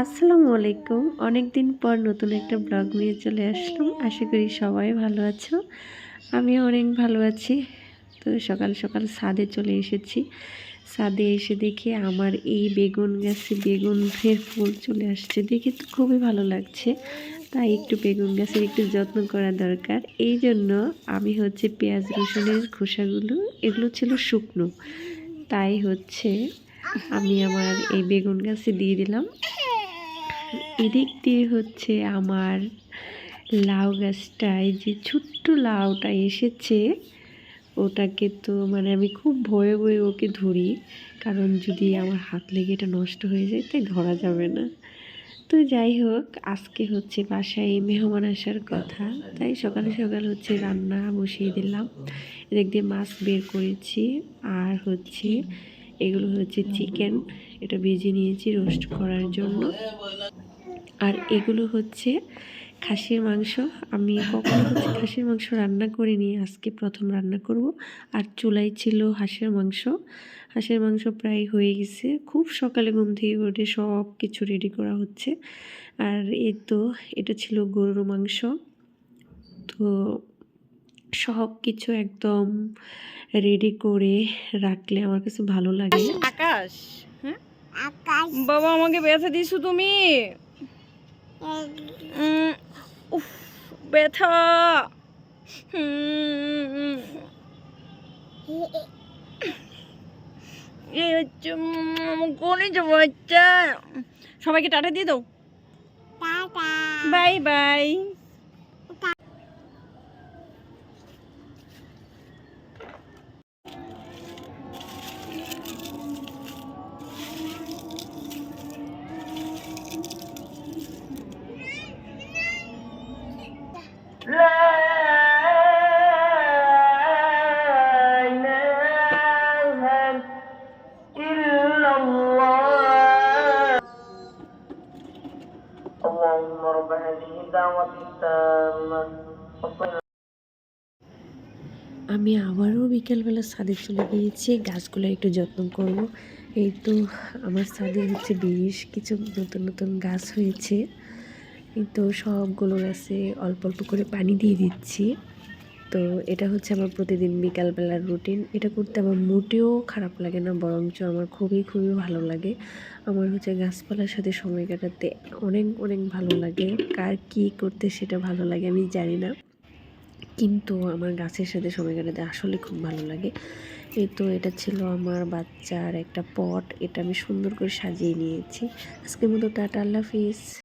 আসসালামু আলাইকুম। অনেক দিন পর নতুন একটা ব্লগ নিয়ে চলে আসলাম। আশা করি সবাই ভালো আছো। আমিও অনেক ভালো আছি। তো সকাল সকাল ছাদে চলে এসেছি। ছাদে এসে দেখে আমার এই বেগুন গাছে বেগুনের ফুল চলে আসছে। দেখে তো খুবই ভালো লাগছে। তাই একটু বেগুন গাছের একটু যত্ন করা দরকার। এই জন্য আমি হচ্ছে পেঁয়াজ, রসুনের খোসাগুলো, এগুলো ছিল শুকনো। তাই হচ্ছে আমি আমার এই বেগুন গাছে দিয়ে দিলাম। এদিক দিয়ে হচ্ছে আমার লাউ গাছটায় যে ছোট্ট লাউটা এসেছে, ওটাকে তো মানে আমি খুব ভয়ে ভয়ে ওকে ধরি। কারণ যদি আমার হাত লেগে এটা নষ্ট হয়ে যায়, তাই ধরা যাবে না। তো যাই হোক, আজকে হচ্ছে বাসায় মেহমান আসার কথা। তাই সকালে সকাল হচ্ছে রান্না বসিয়ে দিলাম। এদিক দিয়ে মাছ বের করেছি। আর হচ্ছে এগুলো হচ্ছে চিকেন। এটা ভেজে নিয়েছি রোস্ট করার জন্য। আর এগুলো হচ্ছে খাসির মাংস। আমি কখনো হচ্ছে খাসির মাংস রান্না করিনি আজকে প্রথম রান্না করব। আর চুলাই ছিল হাঁসের মাংস। হাঁসের মাংস প্রায় হয়ে গেছে। খুব সকালে ঘুম থেকে উঠে সব কিছু রেডি করা হচ্ছে। আর এই তো এটা ছিল গরুর মাংস। তো সব কিছু একদম রেডি করে রাখলে আমার কাছে ভালো লাগে। আকাশ হ্যাঁ বাবা আমাকে ব্যথা দিছো তুমি? উফ ব্যথা। এই হচ্ছে কোনে যাব বাচ্চা সবাইকে টাটা দিয়ে দাও। Bye bye. اللهم رب هذه الدعوة التامة والصلاة আমি আবারও বিকেলবেলা ছাদে চলে গিয়েছি গাছগুলো একটু যত্ন করব এই তো আমার ছাদে হচ্ছে বেশ কিছু নতুন নতুন গাছ হয়েছে এই তো সবগুলো গাছে অল্প অল্প করে পানি দিয়ে দিচ্ছি তো এটা হচ্ছে আমার প্রতিদিন বিকালবেলার রুটিন। এটা করতে আমার মোটেও খারাপ লাগে না, বরঞ্চ আমার খুবই খুবই ভালো লাগে। আমার হচ্ছে গাছপালার সাথে সময় কাটাতে অনেক অনেক ভালো লাগে। কার কী করতে সেটা ভালো লাগে আমি জানি না। কিন্তু আমার গাছের সাথে সময় কাটাতে আসলে খুব ভালো লাগে। এই তো এটা ছিল আমার বাচ্চার একটা পট, এটা আমি সুন্দর করে সাজিয়ে নিয়েছি। আজকের মতো টাটা, আল্লাহ হাফিজ।